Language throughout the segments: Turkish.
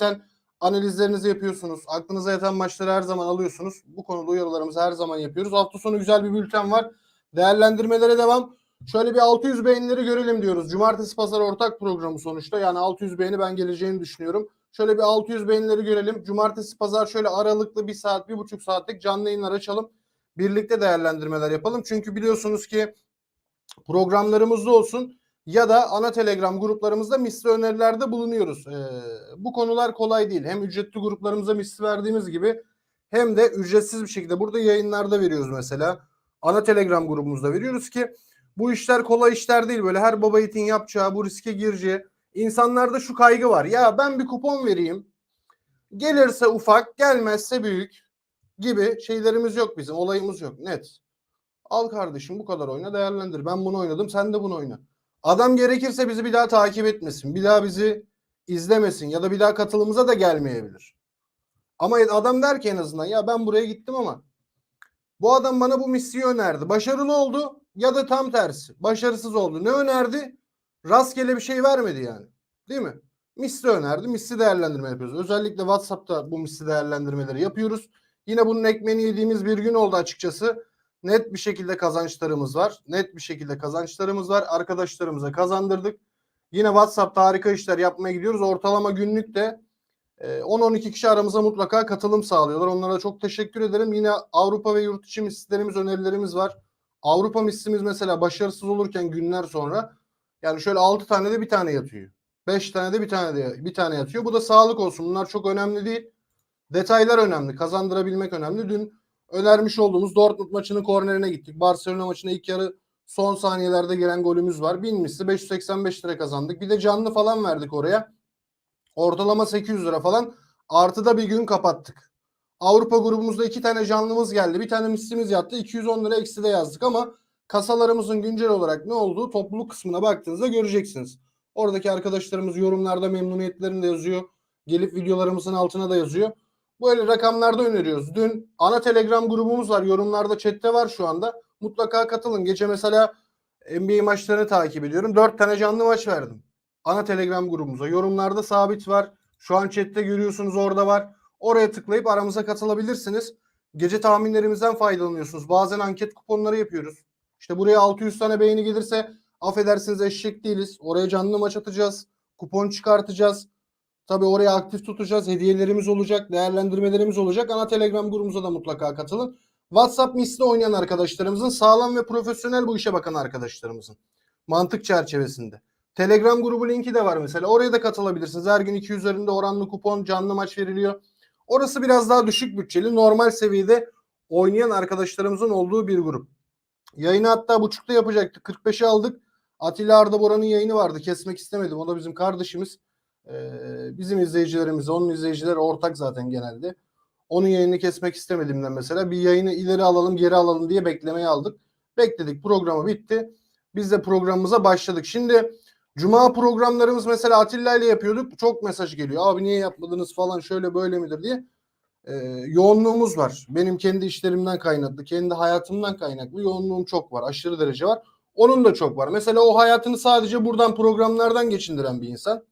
zaten analizlerinizi yapıyorsunuz. Aklınıza yatan maçları her zaman alıyorsunuz. Bu konuda uyarılarımızı her zaman yapıyoruz. Hafta sonu güzel bir bülten var. Değerlendirmelere devam. Şöyle bir 600 beğenileri görelim diyoruz. Cumartesi pazar ortak programı sonuçta. Yani 600 beğeni ben geleceğini düşünüyorum. Şöyle bir 600 beğenileri görelim. Cumartesi pazar şöyle aralıklı bir saat, bir buçuk saatlik canlı yayınlar açalım. Birlikte değerlendirmeler yapalım. Çünkü biliyorsunuz ki programlarımızda olsun ya da ana telegram gruplarımızda misli önerilerde bulunuyoruz. Ee, bu konular kolay değil. Hem ücretli gruplarımıza misli verdiğimiz gibi hem de ücretsiz bir şekilde burada yayınlarda veriyoruz mesela. Ana telegram grubumuzda veriyoruz ki bu işler kolay işler değil. Böyle her baba yiğitin yapacağı bu riske gireceği. İnsanlarda şu kaygı var. Ya ben bir kupon vereyim. Gelirse ufak, gelmezse büyük gibi şeylerimiz yok bizim. Olayımız yok. Net. Al kardeşim bu kadar oyna değerlendir. Ben bunu oynadım sen de bunu oyna. Adam gerekirse bizi bir daha takip etmesin. Bir daha bizi izlemesin ya da bir daha katılımıza da gelmeyebilir. Ama adam der ki en azından ya ben buraya gittim ama bu adam bana bu misliyi önerdi. Başarılı oldu ya da tam tersi. Başarısız oldu. Ne önerdi? Rastgele bir şey vermedi yani. Değil mi? Misli önerdi. Misli değerlendirme yapıyoruz. Özellikle WhatsApp'ta bu misli değerlendirmeleri yapıyoruz. Yine bunun ekmeğini yediğimiz bir gün oldu açıkçası. Net bir şekilde kazançlarımız var. Net bir şekilde kazançlarımız var. Arkadaşlarımıza kazandırdık. Yine WhatsApp'ta harika işler yapmaya gidiyoruz. Ortalama günlük de 10-12 kişi aramıza mutlaka katılım sağlıyorlar. Onlara çok teşekkür ederim. Yine Avrupa ve yurt içi mislilerimiz, önerilerimiz var. Avrupa mislimiz mesela başarısız olurken günler sonra yani şöyle 6 tane de bir tane yatıyor. 5 tane de bir tane de bir tane yatıyor. Bu da sağlık olsun. Bunlar çok önemli değil. Detaylar önemli. Kazandırabilmek önemli. Dün önermiş olduğumuz Dortmund maçının kornerine gittik. Barcelona maçına ilk yarı son saniyelerde gelen golümüz var. Bin misli 585 lira kazandık. Bir de canlı falan verdik oraya. Ortalama 800 lira falan. Artıda bir gün kapattık. Avrupa grubumuzda iki tane canlımız geldi. Bir tane mislimiz yattı. 210 lira eksi de yazdık ama kasalarımızın güncel olarak ne olduğu topluluk kısmına baktığınızda göreceksiniz. Oradaki arkadaşlarımız yorumlarda memnuniyetlerini de yazıyor. Gelip videolarımızın altına da yazıyor. Böyle rakamlarda öneriyoruz. Dün ana telegram grubumuz var. Yorumlarda chatte var şu anda. Mutlaka katılın. Gece mesela NBA maçlarını takip ediyorum. Dört tane canlı maç verdim. Ana telegram grubumuza. Yorumlarda sabit var. Şu an chatte görüyorsunuz orada var. Oraya tıklayıp aramıza katılabilirsiniz. Gece tahminlerimizden faydalanıyorsunuz. Bazen anket kuponları yapıyoruz. İşte buraya 600 tane beğeni gelirse affedersiniz eşek değiliz. Oraya canlı maç atacağız. Kupon çıkartacağız. Tabii oraya aktif tutacağız. Hediyelerimiz olacak. Değerlendirmelerimiz olacak. Ana Telegram grubumuza da mutlaka katılın. WhatsApp misli oynayan arkadaşlarımızın sağlam ve profesyonel bu işe bakan arkadaşlarımızın mantık çerçevesinde. Telegram grubu linki de var mesela. Oraya da katılabilirsiniz. Her gün 200 üzerinde oranlı kupon canlı maç veriliyor. Orası biraz daha düşük bütçeli. Normal seviyede oynayan arkadaşlarımızın olduğu bir grup. Yayını hatta buçukta yapacaktık. 45'e aldık. Atilla Arda Boran'ın yayını vardı. Kesmek istemedim. O da bizim kardeşimiz. Ee, bizim izleyicilerimiz, onun izleyicileri ortak zaten genelde. Onun yayını kesmek istemediğimden mesela bir yayını ileri alalım, geri alalım diye beklemeye aldık. Bekledik. Programı bitti. Biz de programımıza başladık. Şimdi Cuma programlarımız mesela Atilla ile yapıyorduk. Çok mesaj geliyor. Abi niye yapmadınız falan şöyle böyle midir diye. Ee, yoğunluğumuz var. Benim kendi işlerimden kaynaklı, kendi hayatımdan kaynaklı yoğunluğum çok var. Aşırı derece var. Onun da çok var. Mesela o hayatını sadece buradan programlardan geçindiren bir insan.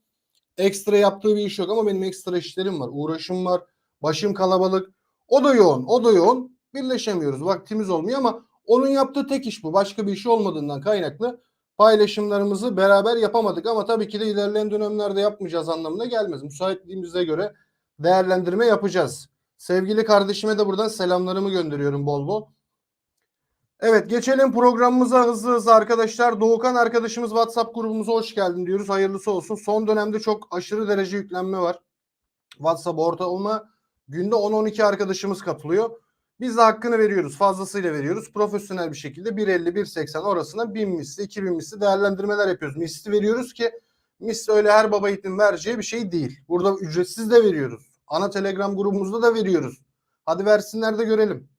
Ekstra yaptığı bir iş yok ama benim ekstra işlerim var. Uğraşım var. Başım kalabalık. O da yoğun. O da yoğun. Birleşemiyoruz. Vaktimiz olmuyor ama onun yaptığı tek iş bu. Başka bir işi olmadığından kaynaklı paylaşımlarımızı beraber yapamadık ama tabii ki de ilerleyen dönemlerde yapmayacağız anlamına gelmez. Müsaitliğimize göre değerlendirme yapacağız. Sevgili kardeşime de buradan selamlarımı gönderiyorum bol bol. Evet geçelim programımıza hızlı hızlı arkadaşlar. Doğukan arkadaşımız WhatsApp grubumuza hoş geldin diyoruz. Hayırlısı olsun. Son dönemde çok aşırı derece yüklenme var. WhatsApp ortalama günde 10-12 arkadaşımız katılıyor. Biz de hakkını veriyoruz. Fazlasıyla veriyoruz. Profesyonel bir şekilde 1.50-1.80 orasına 1000 misli, 2000 misli değerlendirmeler yapıyoruz. Misli veriyoruz ki misli öyle her baba yiğitin vereceği bir şey değil. Burada ücretsiz de veriyoruz. Ana Telegram grubumuzda da veriyoruz. Hadi versinler de görelim.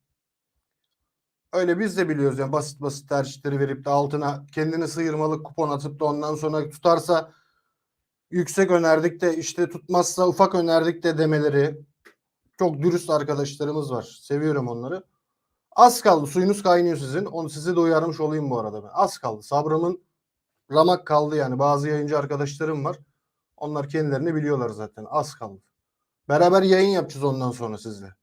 Öyle biz de biliyoruz yani basit basit tercihleri verip de altına kendini sıyırmalık kupon atıp da ondan sonra tutarsa yüksek önerdik de işte tutmazsa ufak önerdik de demeleri çok dürüst arkadaşlarımız var. Seviyorum onları. Az kaldı. Suyunuz kaynıyor sizin. Onu size de uyarmış olayım bu arada ben. Az kaldı. Sabrımın ramak kaldı yani. Bazı yayıncı arkadaşlarım var. Onlar kendilerini biliyorlar zaten. Az kaldı. Beraber yayın yapacağız ondan sonra sizle.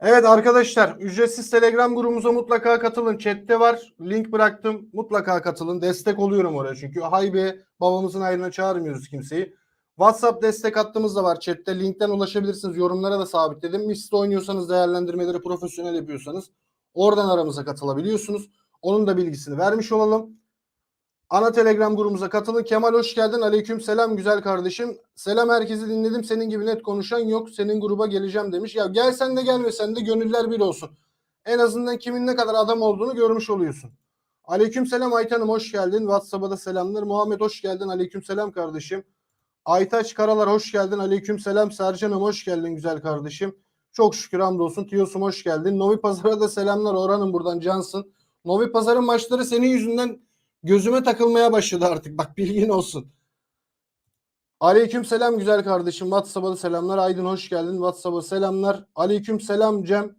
Evet arkadaşlar ücretsiz Telegram grubumuza mutlaka katılın. Chat'te var. Link bıraktım. Mutlaka katılın. Destek oluyorum oraya çünkü. Haybe babamızın ayrına çağırmıyoruz kimseyi. WhatsApp destek hattımız da var. Chat'te linkten ulaşabilirsiniz. Yorumlara da sabitledim. Miste oynuyorsanız değerlendirmeleri profesyonel yapıyorsanız oradan aramıza katılabiliyorsunuz. Onun da bilgisini vermiş olalım. Ana Telegram grubumuza katılın. Kemal hoş geldin. Aleyküm selam güzel kardeşim. Selam herkesi dinledim. Senin gibi net konuşan yok. Senin gruba geleceğim demiş. Ya gelsen de gelmesen de gönüller bir olsun. En azından kimin ne kadar adam olduğunu görmüş oluyorsun. Aleyküm selam Aytan'ım hoş geldin. WhatsApp'a da selamlar. Muhammed hoş geldin. Aleyküm selam kardeşim. Aytaç Karalar hoş geldin. Aleyküm selam. Sercan'ım hoş geldin güzel kardeşim. Çok şükür hamdolsun. Tiyosum hoş geldin. Novi Pazar'a da selamlar. Orhan'ım buradan cansın. Novi Pazar'ın maçları senin yüzünden gözüme takılmaya başladı artık. Bak bilgin olsun. Aleyküm selam güzel kardeşim. WhatsApp'a da selamlar. Aydın hoş geldin. WhatsApp'a selamlar. Aleyküm selam Cem.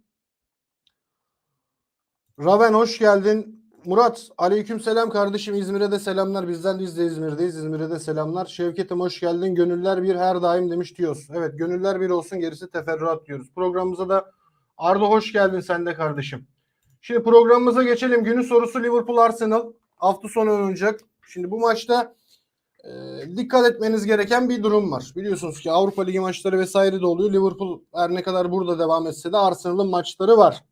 Raven hoş geldin. Murat aleyküm selam kardeşim. İzmir'e de selamlar. Bizden de biz de İzmir'deyiz. İzmir'e de selamlar. Şevket'im hoş geldin. Gönüller bir her daim demiş diyoruz. Evet gönüller bir olsun gerisi teferruat diyoruz. Programımıza da Arda hoş geldin sen de kardeşim. Şimdi programımıza geçelim. Günün sorusu Liverpool Arsenal. Hafta sonu oynanacak. Şimdi bu maçta e, dikkat etmeniz gereken bir durum var. Biliyorsunuz ki Avrupa Ligi maçları vesaire de oluyor. Liverpool her ne kadar burada devam etse de Arsenal'ın maçları var.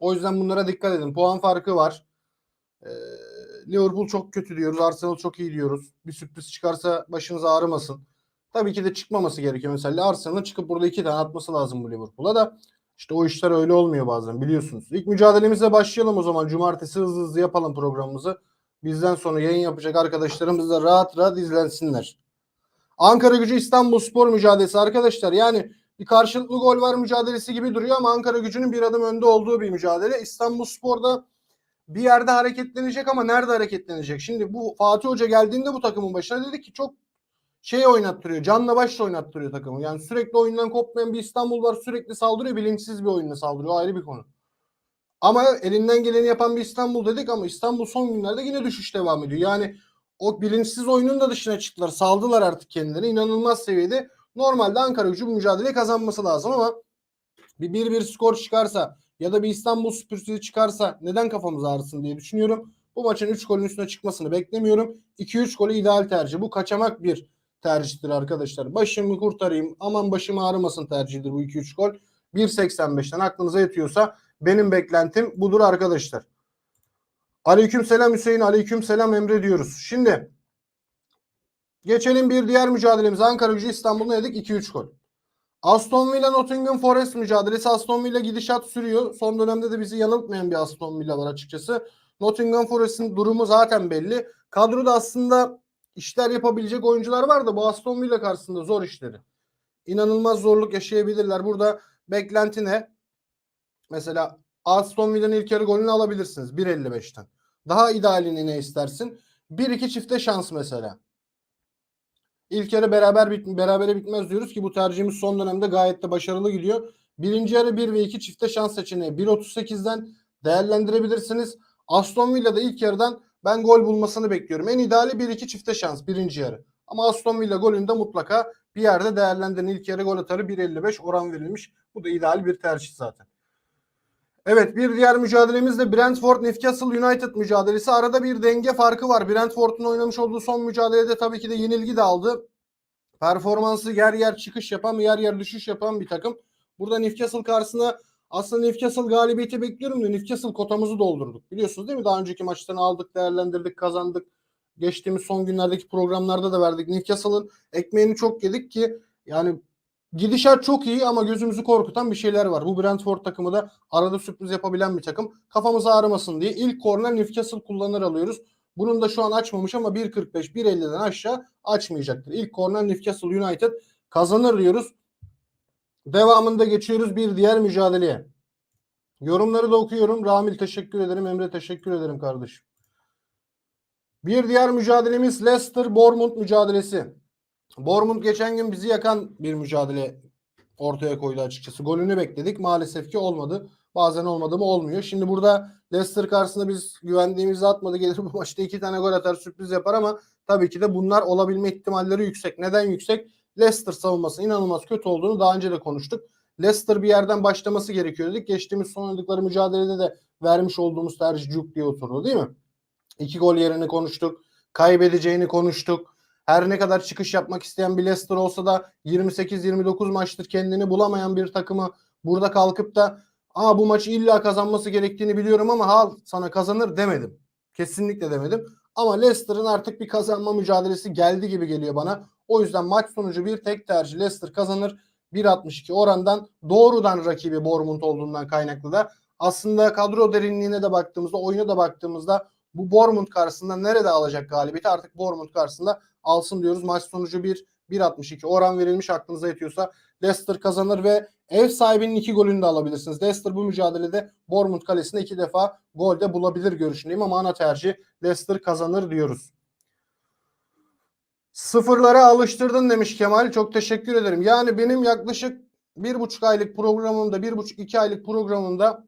O yüzden bunlara dikkat edin. Puan farkı var. Ee, Liverpool çok kötü diyoruz. Arsenal çok iyi diyoruz. Bir sürpriz çıkarsa başınız ağrımasın. Tabii ki de çıkmaması gerekiyor. Mesela Arsenal'ın çıkıp burada iki tane atması lazım bu Liverpool'a da. İşte o işler öyle olmuyor bazen biliyorsunuz. İlk mücadelemize başlayalım o zaman. Cumartesi hızlı hızlı yapalım programımızı. Bizden sonra yayın yapacak arkadaşlarımız da rahat rahat izlensinler. Ankara gücü İstanbul Spor mücadelesi arkadaşlar. Yani bir karşılıklı gol var mücadelesi gibi duruyor ama Ankara gücünün bir adım önde olduğu bir mücadele. İstanbul Spor'da bir yerde hareketlenecek ama nerede hareketlenecek? Şimdi bu Fatih Hoca geldiğinde bu takımın başına dedi ki çok şey oynattırıyor. Canla başla oynattırıyor takımı. Yani sürekli oyundan kopmayan bir İstanbul var. Sürekli saldırıyor. Bilinçsiz bir oyunla saldırıyor. Ayrı bir konu. Ama elinden geleni yapan bir İstanbul dedik ama İstanbul son günlerde yine düşüş devam ediyor. Yani o bilinçsiz oyunun da dışına çıktılar. Saldılar artık kendilerini. İnanılmaz seviyede. Normalde Ankara gücü bu mücadeleyi kazanması lazım ama bir 1-1 skor çıkarsa ya da bir İstanbul süpürsüzü çıkarsa neden kafamız ağrısın diye düşünüyorum. Bu maçın 3 golün üstüne çıkmasını beklemiyorum. 2-3 golü ideal tercih. Bu kaçamak bir tercihtir arkadaşlar. Başımı kurtarayım aman başım ağrımasın tercihidir bu 2-3 gol. 1.85'ten aklınıza yatıyorsa benim beklentim budur arkadaşlar. Aleyküm selam Hüseyin, aleyküm selam Emre diyoruz. Şimdi geçelim bir diğer mücadelemiz. Ankara gücü İstanbul'da yedik 2-3 gol. Aston Villa Nottingham Forest mücadelesi. Aston Villa gidişat sürüyor. Son dönemde de bizi yanıltmayan bir Aston Villa var açıkçası. Nottingham Forest'in durumu zaten belli. Kadroda aslında işler yapabilecek oyuncular var da bu Aston Villa karşısında zor işleri. İnanılmaz zorluk yaşayabilirler. Burada beklenti ne? Mesela Aston Villa'nın ilk yarı golünü alabilirsiniz 1.55'ten. Daha idealini ne istersin? 1-2 çifte şans mesela. İlk yarı beraber bit berabere bitmez diyoruz ki bu tercihimiz son dönemde gayet de başarılı gidiyor. Birinci yarı 1 ve 2 çifte şans seçeneği 1.38'den değerlendirebilirsiniz. Aston Villa'da ilk yarıdan ben gol bulmasını bekliyorum. En ideali 1-2 çifte şans birinci yarı. Ama Aston Villa golünde mutlaka bir yerde değerlendirin. İlk yarı gol atarı 1.55 oran verilmiş. Bu da ideal bir tercih zaten. Evet bir diğer mücadelemiz de Brentford Newcastle United mücadelesi. Arada bir denge farkı var. Brentford'un oynamış olduğu son mücadelede tabii ki de yenilgi de aldı. Performansı yer yer çıkış yapan, yer yer düşüş yapan bir takım. Burada Newcastle karşısında aslında Newcastle galibiyeti bekliyorum da Newcastle kotamızı doldurduk. Biliyorsunuz değil mi? Daha önceki maçtan aldık, değerlendirdik, kazandık. Geçtiğimiz son günlerdeki programlarda da verdik. Newcastle'ın ekmeğini çok yedik ki yani Gidişat çok iyi ama gözümüzü korkutan bir şeyler var. Bu Brentford takımı da arada sürpriz yapabilen bir takım. Kafamız ağrımasın diye ilk korner Newcastle kullanır alıyoruz. Bunun da şu an açmamış ama 1.45 1.50'den aşağı açmayacaktır. İlk korner Newcastle United kazanır diyoruz. Devamında geçiyoruz bir diğer mücadeleye. Yorumları da okuyorum. Ramil teşekkür ederim. Emre teşekkür ederim kardeşim. Bir diğer mücadelemiz Leicester Bournemouth mücadelesi. Bournemouth geçen gün bizi yakan bir mücadele ortaya koydu açıkçası. Golünü bekledik. Maalesef ki olmadı. Bazen olmadı mı olmuyor. Şimdi burada Leicester karşısında biz güvendiğimizi atmadı. Gelir bu maçta iki tane gol atar sürpriz yapar ama tabii ki de bunlar olabilme ihtimalleri yüksek. Neden yüksek? Leicester savunması inanılmaz kötü olduğunu daha önce de konuştuk. Leicester bir yerden başlaması gerekiyor dedik. Geçtiğimiz son oynadıkları mücadelede de vermiş olduğumuz tercih cuk diye oturdu değil mi? İki gol yerini konuştuk. Kaybedeceğini konuştuk. Her ne kadar çıkış yapmak isteyen bir Leicester olsa da 28-29 maçtır kendini bulamayan bir takımı burada kalkıp da Aa bu maçı illa kazanması gerektiğini biliyorum ama ha sana kazanır demedim. Kesinlikle demedim. Ama Leicester'ın artık bir kazanma mücadelesi geldi gibi geliyor bana. O yüzden maç sonucu bir tek tercih Leicester kazanır. 1.62 orandan doğrudan rakibi Bournemouth olduğundan kaynaklı da aslında kadro derinliğine de baktığımızda oyuna da baktığımızda bu Bournemouth karşısında nerede alacak galibiyeti artık Bournemouth karşısında alsın diyoruz. Maç sonucu 1 1.62 oran verilmiş aklınıza yetiyorsa Leicester kazanır ve ev sahibinin iki golünü de alabilirsiniz. Leicester bu mücadelede Bournemouth kalesinde iki defa gol de bulabilir görüşündeyim ama ana tercih Leicester kazanır diyoruz. Sıfırlara alıştırdın demiş Kemal. Çok teşekkür ederim. Yani benim yaklaşık bir buçuk aylık programımda, bir buçuk iki aylık programımda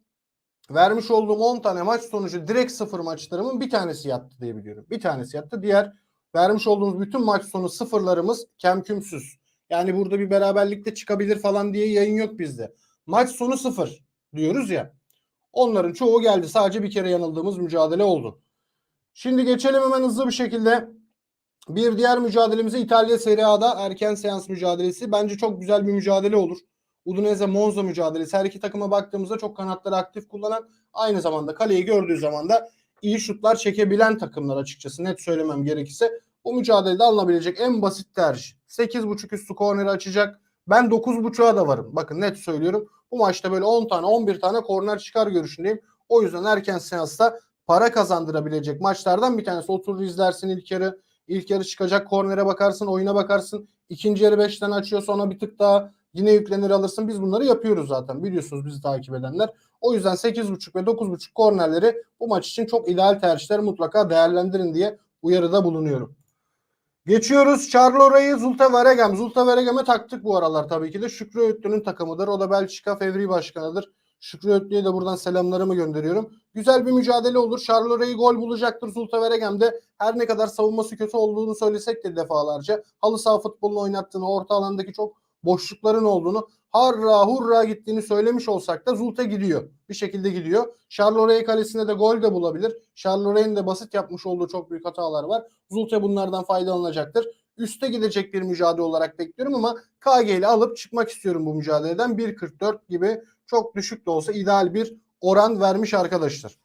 vermiş olduğum 10 tane maç sonucu direkt sıfır maçlarımın bir tanesi yattı diye biliyorum. Bir tanesi yattı. Diğer vermiş olduğumuz bütün maç sonu sıfırlarımız kemkümsüz. Yani burada bir beraberlikte çıkabilir falan diye yayın yok bizde. Maç sonu sıfır diyoruz ya. Onların çoğu geldi. Sadece bir kere yanıldığımız mücadele oldu. Şimdi geçelim hemen hızlı bir şekilde. Bir diğer mücadelemize İtalya Serie A'da erken seans mücadelesi. Bence çok güzel bir mücadele olur. Udinese Monza mücadelesi. Her iki takıma baktığımızda çok kanatları aktif kullanan aynı zamanda kaleyi gördüğü zaman da iyi şutlar çekebilen takımlar açıkçası net söylemem gerekirse. Bu mücadelede alınabilecek en basit tercih. 8.5 üstü korneri açacak. Ben 9.5'a da varım. Bakın net söylüyorum. Bu maçta böyle 10 tane 11 tane korner çıkar görüşündeyim. O yüzden erken seansta para kazandırabilecek maçlardan bir tanesi. Oturur izlersin ilk yarı. İlk yarı çıkacak kornere bakarsın, oyuna bakarsın. İkinci yarı 5 tane açıyor sonra bir tık daha yine yüklenir alırsın. Biz bunları yapıyoruz zaten biliyorsunuz bizi takip edenler. O yüzden 8.5 ve 9.5 kornerleri bu maç için çok ideal tercihler mutlaka değerlendirin diye uyarıda bulunuyorum. Geçiyoruz. Charleroi Zulte Waregem. Zulte Waregem'e taktık bu aralar tabii ki de. Şükrü Öğütlü'nün takımıdır. O da Belçika Fevri Başkanı'dır. Şükrü Öğütlü'ye de buradan selamlarımı gönderiyorum. Güzel bir mücadele olur. Charleroi gol bulacaktır Zulte Waregem'de. Her ne kadar savunması kötü olduğunu söylesek de defalarca. Halı saha futbolunu oynattığını, orta alandaki çok boşlukların olduğunu, harra hurra gittiğini söylemiş olsak da Zulte gidiyor. Bir şekilde gidiyor. Charleroi kalesinde de gol de bulabilir. Charleroi de basit yapmış olduğu çok büyük hatalar var. Zulte bunlardan faydalanacaktır. Üste gidecek bir mücadele olarak bekliyorum ama KG ile alıp çıkmak istiyorum bu mücadeleden. 1.44 gibi çok düşük de olsa ideal bir oran vermiş arkadaşlar.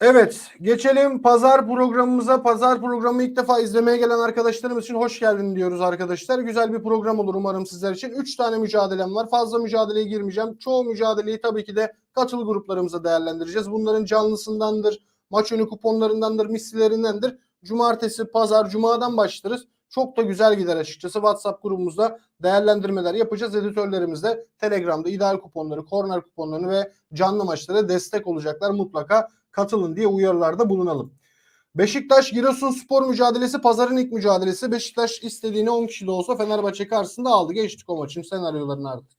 Evet geçelim pazar programımıza. Pazar programı ilk defa izlemeye gelen arkadaşlarımız için hoş geldin diyoruz arkadaşlar. Güzel bir program olur umarım sizler için. 3 tane mücadelem var. Fazla mücadeleye girmeyeceğim. Çoğu mücadeleyi tabii ki de katıl gruplarımıza değerlendireceğiz. Bunların canlısındandır, maç önü kuponlarındandır, mislilerindendir. Cumartesi, pazar, cumadan başlarız. Çok da güzel gider açıkçası. WhatsApp grubumuzda değerlendirmeler yapacağız. Editörlerimiz de Telegram'da ideal kuponları, korner kuponlarını ve canlı maçlara destek olacaklar. Mutlaka katılın diye uyarılarda bulunalım. Beşiktaş Giresun spor mücadelesi pazarın ilk mücadelesi. Beşiktaş istediğini 10 kişi de olsa Fenerbahçe karşısında aldı. Geçtik o maçın senaryolarını artık.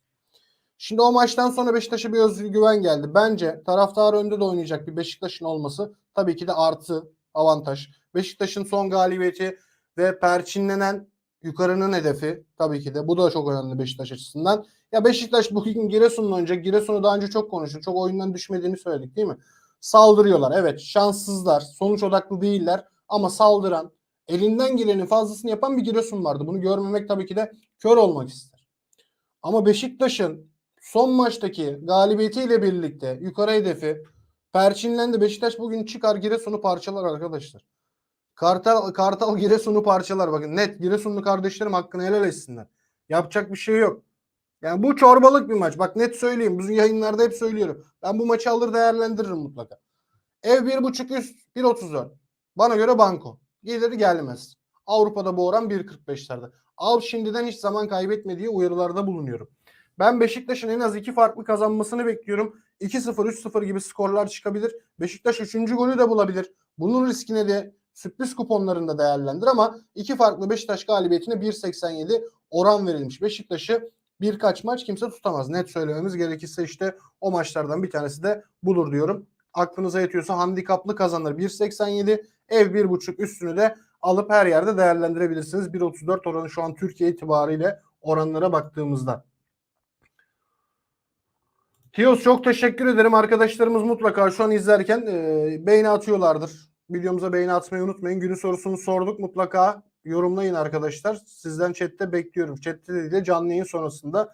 Şimdi o maçtan sonra Beşiktaş'a bir özgüven geldi. Bence taraftar önde de oynayacak bir Beşiktaş'ın olması tabii ki de artı avantaj. Beşiktaş'ın son galibiyeti ve perçinlenen yukarının hedefi tabii ki de bu da çok önemli Beşiktaş açısından. Ya Beşiktaş bugün Giresun'la oynayacak. Giresun'u daha önce çok konuştuk. Çok oyundan düşmediğini söyledik değil mi? Saldırıyorlar. Evet şanssızlar. Sonuç odaklı değiller. Ama saldıran, elinden gelenin fazlasını yapan bir Giresun vardı. Bunu görmemek tabii ki de kör olmak ister. Ama Beşiktaş'ın son maçtaki galibiyetiyle birlikte yukarı hedefi perçinlendi. Beşiktaş bugün çıkar Giresun'u parçalar arkadaşlar. Kartal, Kartal Giresun'u parçalar. Bakın net Giresunlu kardeşlerim hakkını helal etsinler. Yapacak bir şey yok. Yani bu çorbalık bir maç. Bak net söyleyeyim. Bizim yayınlarda hep söylüyorum. Ben bu maçı alır değerlendiririm mutlaka. Ev 1.5 üst 1.34. Bana göre banko. Gelir gelmez. Avrupa'da bu oran 1.45'lerde. Al şimdiden hiç zaman kaybetme diye uyarılarda bulunuyorum. Ben Beşiktaş'ın en az iki farklı kazanmasını bekliyorum. 2-0, 3-0 gibi skorlar çıkabilir. Beşiktaş 3. golü de bulabilir. Bunun riskine de sürpriz kuponlarında değerlendir ama iki farklı Beşiktaş galibiyetine 1.87 oran verilmiş. Beşiktaş'ı birkaç maç kimse tutamaz. Net söylememiz gerekirse işte o maçlardan bir tanesi de budur diyorum. Aklınıza yetiyorsa handikaplı kazanır 1.87 ev 1.5 üstünü de alıp her yerde değerlendirebilirsiniz. 1.34 oranı şu an Türkiye itibariyle oranlara baktığımızda. Tios çok teşekkür ederim. Arkadaşlarımız mutlaka şu an izlerken e, beğeni atıyorlardır. Videomuza beğeni atmayı unutmayın. Günün sorusunu sorduk. Mutlaka yorumlayın arkadaşlar. Sizden chatte bekliyorum. Chatte değil de canlı yayın sonrasında.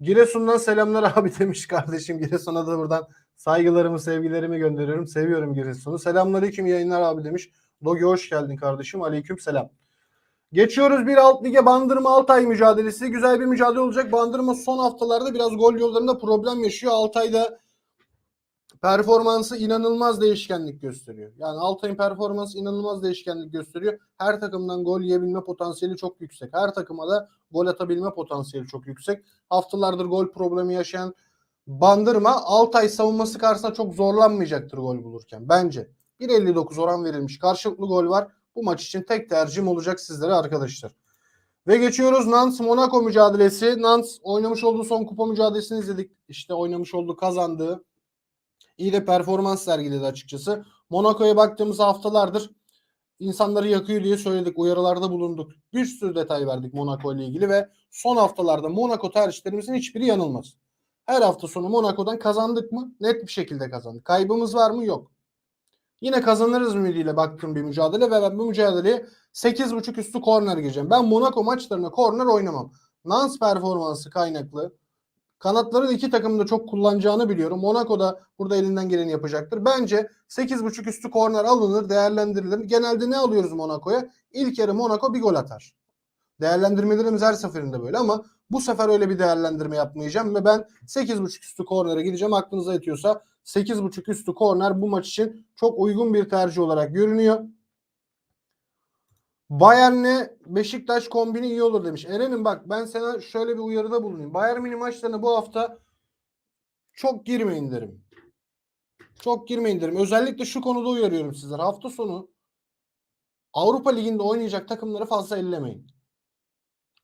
Giresun'dan selamlar abi demiş kardeşim. Giresun'a da buradan saygılarımı, sevgilerimi gönderiyorum. Seviyorum Giresun'u. Selamünaleyküm yayınlar abi demiş. Dogi hoş geldin kardeşim. Aleyküm selam. Geçiyoruz bir alt lige Bandırma Altay mücadelesi. Güzel bir mücadele olacak. Bandırma son haftalarda biraz gol yollarında problem yaşıyor. Altay'da performansı inanılmaz değişkenlik gösteriyor. Yani Altay'ın performansı inanılmaz değişkenlik gösteriyor. Her takımdan gol yiyebilme potansiyeli çok yüksek. Her takıma da gol atabilme potansiyeli çok yüksek. Haftalardır gol problemi yaşayan Bandırma Altay savunması karşısında çok zorlanmayacaktır gol bulurken bence. 1.59 oran verilmiş. Karşılıklı gol var. Bu maç için tek tercihim olacak sizlere arkadaşlar. Ve geçiyoruz Nantes Monaco mücadelesi. Nantes oynamış olduğu son kupa mücadelesini izledik. İşte oynamış olduğu kazandığı iyi de performans sergiledi açıkçası. Monaco'ya baktığımız haftalardır insanları yakıyor diye söyledik. Uyarılarda bulunduk. Bir sürü detay verdik Monaco ile ilgili ve son haftalarda Monaco tercihlerimizin hiçbiri yanılmaz. Her hafta sonu Monaco'dan kazandık mı? Net bir şekilde kazandık. Kaybımız var mı? Yok. Yine kazanırız ümidiyle baktığım bir mücadele ve ben bu mücadeleye 8.5 üstü korner gireceğim. Ben Monaco maçlarına korner oynamam. Nans performansı kaynaklı. Kanatların iki takımın da çok kullanacağını biliyorum. Monaco da burada elinden geleni yapacaktır. Bence 8.5 üstü korner alınır, değerlendirilir. Genelde ne alıyoruz Monaco'ya? İlk yarı Monaco bir gol atar. Değerlendirmelerimiz her seferinde böyle ama bu sefer öyle bir değerlendirme yapmayacağım ve ben 8.5 üstü kornere gideceğim. Aklınıza yatıyorsa 8.5 üstü korner bu maç için çok uygun bir tercih olarak görünüyor. Bayern'le Beşiktaş kombini iyi olur demiş. Eren'im bak ben sana şöyle bir uyarıda bulunayım. Bayern mini maçlarına bu hafta çok girmeyin derim. Çok girmeyin derim. Özellikle şu konuda uyarıyorum sizler. Hafta sonu Avrupa Ligi'nde oynayacak takımları fazla ellemeyin.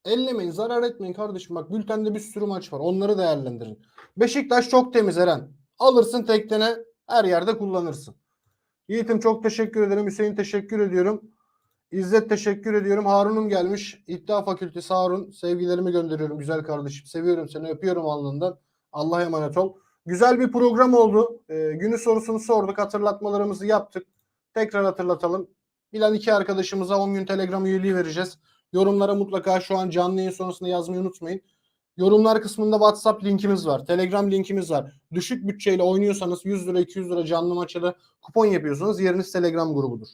Ellemeyin, zarar etmeyin kardeşim. Bak bültende bir sürü maç var. Onları değerlendirin. Beşiktaş çok temiz Eren. Alırsın tektene her yerde kullanırsın. Yiğit'im çok teşekkür ederim. Hüseyin teşekkür ediyorum. İzzet teşekkür ediyorum. Harun'um gelmiş. İddia Fakültesi Harun. Sevgilerimi gönderiyorum güzel kardeşim. Seviyorum seni. Öpüyorum alnından. Allah'a emanet ol. Güzel bir program oldu. Ee, günü sorusunu sorduk. Hatırlatmalarımızı yaptık. Tekrar hatırlatalım. Bilen iki arkadaşımıza 10 gün Telegram üyeliği vereceğiz. Yorumlara mutlaka şu an canlı yayın sonrasında yazmayı unutmayın. Yorumlar kısmında WhatsApp linkimiz var. Telegram linkimiz var. Düşük bütçeyle oynuyorsanız 100 lira 200 lira canlı maçları kupon yapıyorsanız yeriniz Telegram grubudur.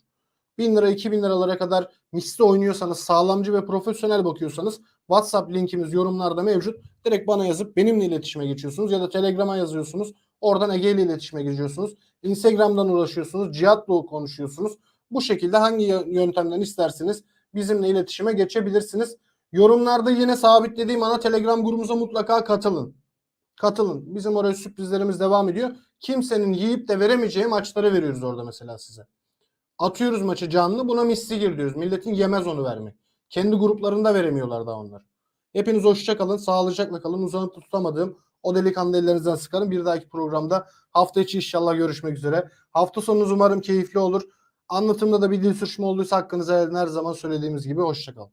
1000 lira 2000 liralara kadar misli oynuyorsanız sağlamcı ve profesyonel bakıyorsanız WhatsApp linkimiz yorumlarda mevcut. Direkt bana yazıp benimle iletişime geçiyorsunuz ya da Telegram'a yazıyorsunuz. Oradan Ege ile iletişime geçiyorsunuz. Instagram'dan ulaşıyorsunuz. Cihat'la konuşuyorsunuz. Bu şekilde hangi yöntemden isterseniz bizimle iletişime geçebilirsiniz. Yorumlarda yine sabitlediğim ana Telegram grubumuza mutlaka katılın. Katılın. Bizim oraya sürprizlerimiz devam ediyor. Kimsenin yiyip de veremeyeceği maçları veriyoruz orada mesela size. Atıyoruz maçı canlı buna misli gir diyoruz. Milletin yemez onu vermek. Kendi gruplarında veremiyorlar daha onlar. Hepiniz hoşça kalın. Sağlıcakla kalın. Uzanıp tutamadığım o delikanlı ellerinizden sıkarım. Bir dahaki programda hafta içi inşallah görüşmek üzere. Hafta sonunuz umarım keyifli olur. Anlatımda da bir dil sürçme olduysa hakkınızı her zaman söylediğimiz gibi hoşça kalın.